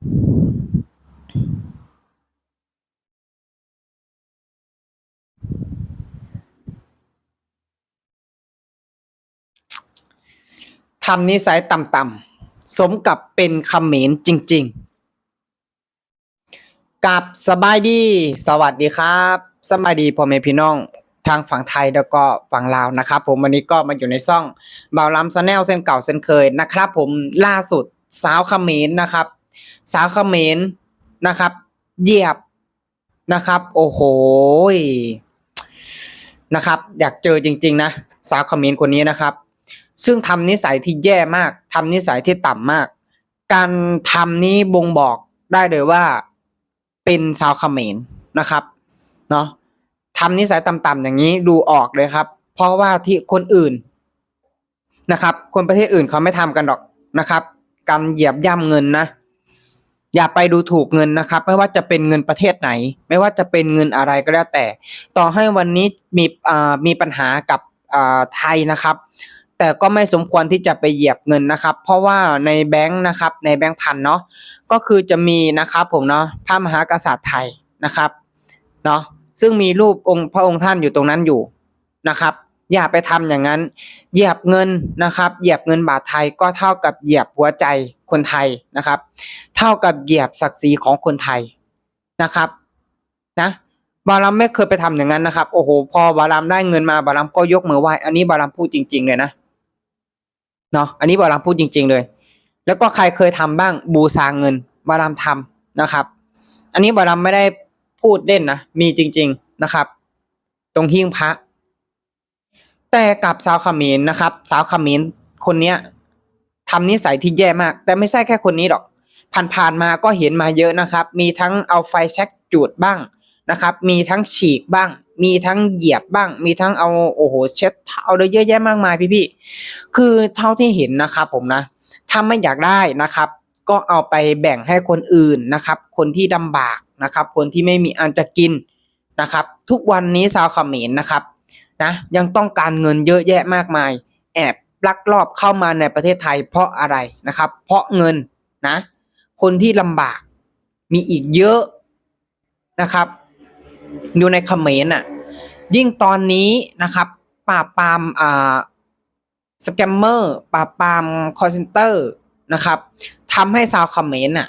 ทำนิสัยต่ำๆสมกับเป็นเขมรจริง ๆ กับสบายดี สวัสดีครับสบายดีพ่อแม่พี่น้องทางฝั่งไทยแล้วก็ฝั่งลาวนะครับ ผมวันนี้ก็มาอยู่ในซ่องบ่าวลำซแนลเส้นเก่าเส้นเคยนะครับ ผมล่าสุดสาวเขมรนะครับ สาวเขมรนะครับ เหยียบนะครับ โอ้โหนะครับ อยากเจอจริง ๆ นะ สาวเขมรคนนี้นะครับ ซึ่งทำนิสัยที่แย่มากทำนิสัยที่ต่ำมาก การทำนี้บ่งบอกได้เลยว่า เป็นชาวเขมรนะครับเนาะทำนิสัยต่ำๆอย่างนี้ดูออกเลยครับ เพราะว่าที่คนอื่นนะครับ คนประเทศอื่นเขาไม่ทำกันหรอกนะครับ การเหยียบย่ำเงินนะ อย่าไปดูถูกเงินนะครับ ไม่ว่าจะเป็นเงินประเทศไหน ไม่ว่าจะเป็นเงินอะไรก็แล้วแต่ ต่อให้วันนี้มีมีปัญหากับไทยนะครับ แต่ก็ไม่สมควรที่จะไปเหยียบเงินนะครับ เพราะว่าในแบงค์นะครับ ในแบงค์พันเนาะก็คือจะมีนะครับผมเนาะพระมหากษัตริย์ไทยนะครับเนาะซึ่งมีรูปองค์พระองค์ท่านอยู่ตรงนั้นอยู่นะครับ อย่าไปทำอย่างนั้น เหยียบเงินนะครับ เหยียบเงินบาทไทยก็เท่ากับเหยียบหัวใจ คนไทยนะครับ เท่ากับเหยียบศักดิ์ศรีของคนไทยนะครับนะบารัมไม่เคยไปทำอย่างนั้นนะครับ โอ้โห พอบารัมได้เงินมาบารัมก็ยกมือไหว้อันนี้บารัมพูดจริง ๆ เลยนะเนาะอันนี้บารัมพูดจริง ๆ เลย แล้วก็ใครเคยทำบ้างบูชาเงินบารัมทำนะครับ อันนี้บารัมไม่ได้พูดเล่นนะมีจริง ๆนะครับ ตรงหิ้งพระแต่กับสาวขมรนนะครับ สาวขมรคนเนี้ย ทำนิสัยที่แย่มาก แต่ไม่ใช่แค่คนนี้หรอก ผ่านๆมาก็เห็นมาเยอะนะครับ มีทั้งเอาไฟแช็กจูดบ้างนะครับ มีทั้งฉีกบ้าง มีทั้งเหยียบบ้าง มีทั้งเอาโอ้โหเช็ดเท้าเลยเยอะแยะมากมายพี่ๆคือเท่าที่เห็นนะครับผมนะถ้าไม่อยากได้นะครับ ก็เอาไปแบ่งให้คนอื่นนะครับ คนที่ลำบากนะครับ คนที่ไม่มีอันจะกินนะครับ ทุกวันนี้ชาวเขมรนะครับนะยังต้องการเงินเยอะแยะมากมาย แอบ ลักลอบเข้ามาในประเทศไทยเพราะอะไรนะครับ เพราะเงินนะ คนที่ลำบากมีอีกเยอะนะครับ อยู่ในเขมรน่ะ ยิ่งตอนนี้นะครับปราบปรามอ่าสแกมเมอร์ปราบปรามคอร์เซนเตอร์นะครับทำให้ชาวเขมรน่ะ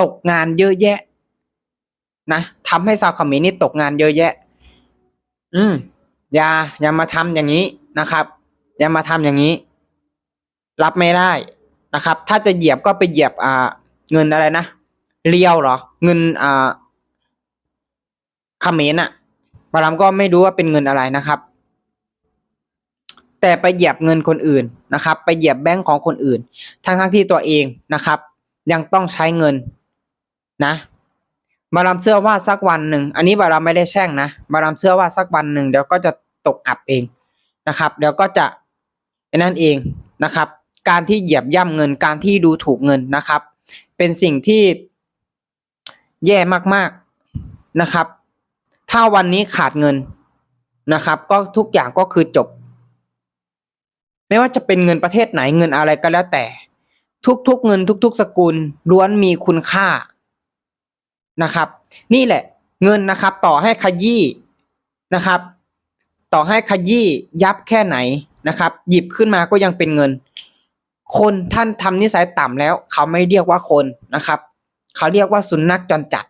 ตกงานเยอะแยะ นะทำให้ชาวเขมรนี่ตกงานเยอะแยะ อืมอย่าอย่ามาทำอย่างนี้นะครับ อย่ามาทำอย่างนี้ รับไม่ได้นะครับ ถ้าจะเหยียบก็ไปเหยียบอ่าเงินอะไรนะเรียวเหรอ เงินอ่าเขมรอะบารามก็ไม่รู้ว่าเป็นเงินอะไรนะครับ แต่ไปเหยียบเงินคนอื่นนะครับ ไปเหยียบแบงก์ของคนอื่น ทั้งทั้งที่ตัวเองนะครับ ยังต้องใช้เงินนะบารามเชื่อว่าสักวันหนึ่ง อันนี้บารามไม่ได้แช่งนะ บารามเชื่อว่าสักวันหนึ่งเดี๋ยวก็จะตกอับเองนะครับ เดี๋ยวก็จะ นั่นเองนะครับ การที่เหยียบย่ำเงินการที่ดูถูกเงินนะครับ เป็นสิ่งที่แย่มากๆนะครับ ถ้าวันนี้ขาดเงินนะครับ ก็ทุกอย่างก็คือจบ ไม่ว่าจะเป็นเงินประเทศไหนเงินอะไรก็แล้วแต่ ทุกๆเงินทุก ๆ สกุลล้วนมีคุณค่านะครับ นี่แหละเงินนะครับต่อให้ขยี้นะครับ ต่อให้ขยี้ยับแค่ไหน นะครับ หยิบขึ้นมาก็ยังเป็นเงิน คนท่านทำนิสัยต่ำแล้ว เขาไม่เรียกว่าคนนะครับ เขาเรียกว่าสุนัขจรจัด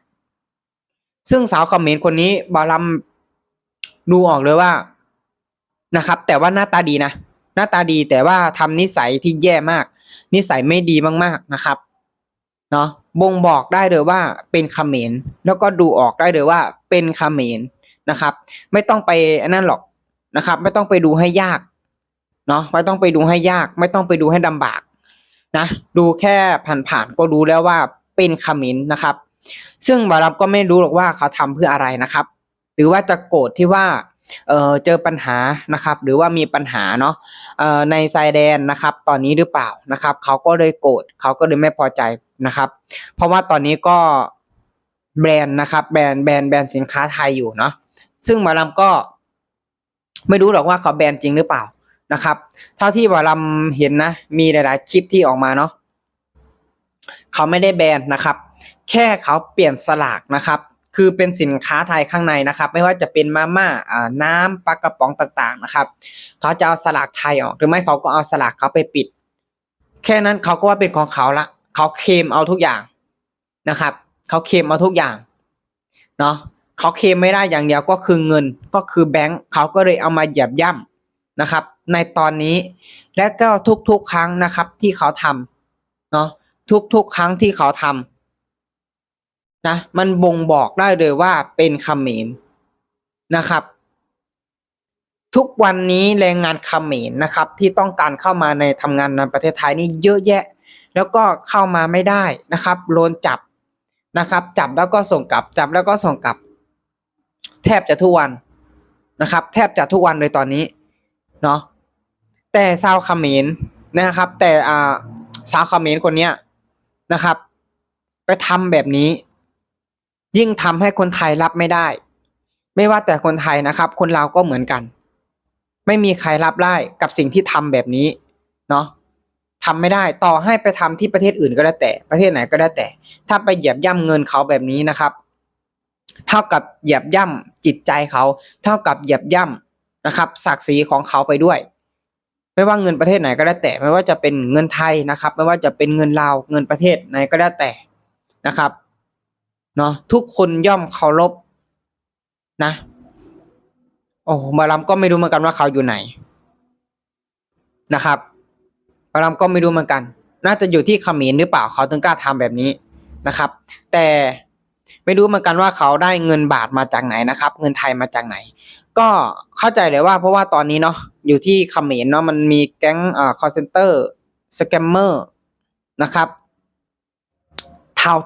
ซึ่งสาวเขมรคนนี้บาลัมดูออกเลยว่านะครับ แต่ว่าหน้าตาดีนะหน้าตาดีแต่ว่าทำนิสัยที่แย่มาก นิสัยไม่ดีมากๆนะครับเนาะบ่งบอกได้เลยว่าเป็นเขมรแล้วก็ดูออกได้เลยว่าเป็นเขมรนะครับ ไม่ต้องไปอันนั่นหรอกนะครับ ไม่ต้องไปดูให้ยาก เนาะไม่ต้องไปดูให้ยาก ไม่ต้องไปดูให้ลำบากนะดูแค่ผ่านๆก็รู้แล้วว่าเป็นขมรนนะครับ ซึ่งบารับก็ไม่รู้หรอกว่าเขาทำเพื่ออะไรนะครับ หรือว่าจะโกรธที่ว่าเออเจอปัญหานะครับ หรือว่ามีปัญหาเนาะเออในชายแดนนะครับ ตอนนี้หรือเปล่านะครับ เขาก็เลยโกรธเขาก็เลยไม่พอใจนะครับ เพราะว่าตอนนี้ก็แบรนด์นะครับ แบรนด์แบรนด์แบรนด์สินค้าไทยอยู่เนาะซึ่งหมอลำก็ไม่รู้หรอกว่าเขาแบรนด์จริงหรือเปล่า นะครับ เท่าที่หมอลำเห็นนะ มีหลาย ๆ คลิปที่ออกมาเนาะเขาไม่ได้แบนนะครับ แค่เขาเปลี่ยนสลากนะครับ คือเป็นสินค้าไทยข้างในนะครับ ไม่ว่าจะเป็นมาม่าอ่าน้ำปลากระป๋องต่างๆนะครับ เขาจะเอาสลากไทยออกหรือไม่เขาก็เอาสลากเขาไปปิด แค่นั้นเขาก็ว่าเป็นของเขาละเขาเคมเอาทุกอย่างนะครับเขาเคมเอาทุกอย่างเนาะเขาเคมไม่ได้อย่างเดียวก็คือเงินก็คือแบงค์เขาก็เลยเอามาเหยียบย่ำนะครับ ในตอนนี้ และก็ทุกๆครั้งนะครับที่เขาทำเนาะทุกๆครั้งที่เขาทำนะมันบ่งบอกได้เลยว่าเป็นเขมรนะครับ ทุกวันนี้แรงงานเขมรนะครับ ที่ต้องการเข้ามาในทำงานในประเทศไทยนี่เยอะแยะ แล้วก็เข้ามาไม่ได้นะครับโดนจับนะครับ จับแล้วก็ส่งกลับ จับแล้วก็ส่งกลับ แทบจะทุกวันนะครับ แทบจะทุกวันเลยตอนนี้ เนาะ แต่ชาวเขมรนะครับ แต่อ่าสาวเขมรคนเนี้ยนะครับ ไปทำแบบนี้ ยิ่งทำให้คนไทยรับไม่ได้ ไม่ว่าแต่คนไทยนะครับ คนลาวก็เหมือนกัน ไม่มีใครรับได้กับสิ่งที่ทำแบบนี้เนาะทำไม่ได้ต่อให้ไปทำที่ประเทศอื่นก็ได้แต่ ประเทศไหนก็ได้แต่ ถ้าไปเหยียบย่ำเงินเขาแบบนี้นะครับ เท่ากับเหยียบย่ำจิตใจเขา เท่ากับเหยียบย่ำนะครับ ศักดิ์ศรีของเขาไปด้วย ไม่ว่าเงินประเทศไหนก็ได้แต่ ไม่ว่าจะเป็นเงินไทยนะครับ ไม่ว่าจะเป็นเงินลาวเงินประเทศไหนก็ได้แต่นะครับเนาะทุกคนย่อมเคารพนะโอ้บารัมก็ไม่รู้เหมือนกันว่าเขาอยู่ไหนนะครับบารัมก็ไม่รู้เหมือนกัน น่าจะอยู่ที่เขมรหรือเปล่าเขาถึงกล้าทำแบบนี้นะครับ แต่ไม่รู้เหมือนกันว่าเขาได้เงินบาทมาจากไหนนะครับ เงินไทยมาจากไหน ก็เข้าใจเลยว่าเพราะว่าตอนนี้เนาะ อยู่ที่เขมรเนาะมันมีแก๊งอ่าคอร์เซนเตอร์สแกมเมอร์นะครับ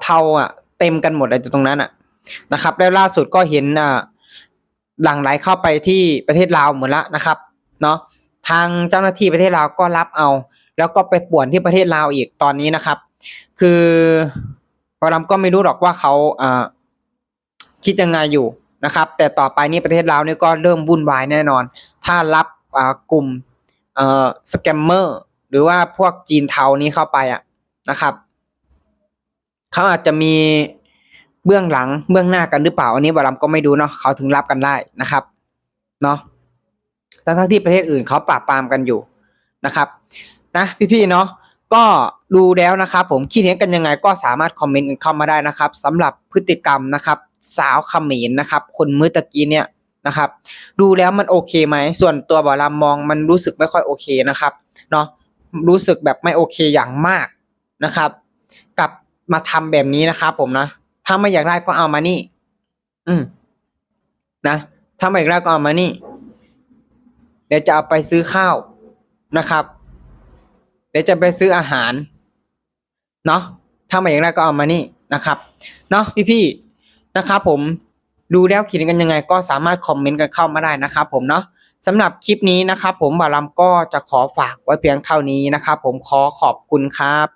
เทาๆอะ เต็มกันหมดเลยตรงนั้นอะนะครับ แล้วล่าสุดก็เห็นอ่าหลังไหลเข้าไปที่ประเทศลาวหมดละนะครับเนาะทางเจ้าหน้าที่ประเทศลาวก็รับเอา แล้วก็ไปป่วนที่ประเทศลาวอีกตอนนี้นะครับ คือปรามก็ไม่รู้หรอกว่าเขาอ่าคิดยังไงอยู่นะครับ แต่ต่อไปนี่ประเทศลาวนี่ก็เริ่มวุ่นวายแน่นอน ถ้ารับ กลุ่มเอ่อสแกมเมอร์หรือว่าพวกจีนเทานี้เข้าไปอะนะครับเขาอาจจะมีเบื้องหลังเบื้องหน้ากันหรือเปล่า อันนี้บารัมก็ไม่ดูเนาะเขาถึงรับกันได้นะครับเนาะทั้งทั้งที่ประเทศอื่นเขาปราบปรามกันอยู่นะครับนะพี่ๆเนาะก็ดูแล้วนะครับ ผมคิดเห็นกันยังไงก็สามารถคอมเมนต์กันเข้ามาได้นะครับสำหรับพฤติกรรมนะครับ สาวเขมรนะครับ คนมือตะกี้เนี่ย นะครับ ดูแล้วมันโอเคไหม ส่วนตัวบอลามมองมันรู้สึกไม่ค่อยโอเคนะครับเนาะรู้สึกแบบไม่โอเคอย่างมากนะครับ กับมาทำแบบนี้นะครับผมนะ ถ้าไม่อยากได้ก็เอามานี่ อืมนะ ถ้าไม่อยากได้ก็เอามานี่ เดี๋ยวจะเอาไปซื้อข้าวนะครับ เดี๋ยวจะไปซื้ออาหาร เนาะถ้าไม่อยากได้ก็เอามานี่นะครับ เนาะพี่ๆนะครับผม ดูแล้วคิดกันยังไงก็สามารถคอมเมนต์กันเข้ามาได้นะครับผมเนาะสำหรับคลิปนี้นะครับผมบาลัมก็จะขอฝากไว้เพียงเท่านี้นะครับผมขอขอบคุณครับ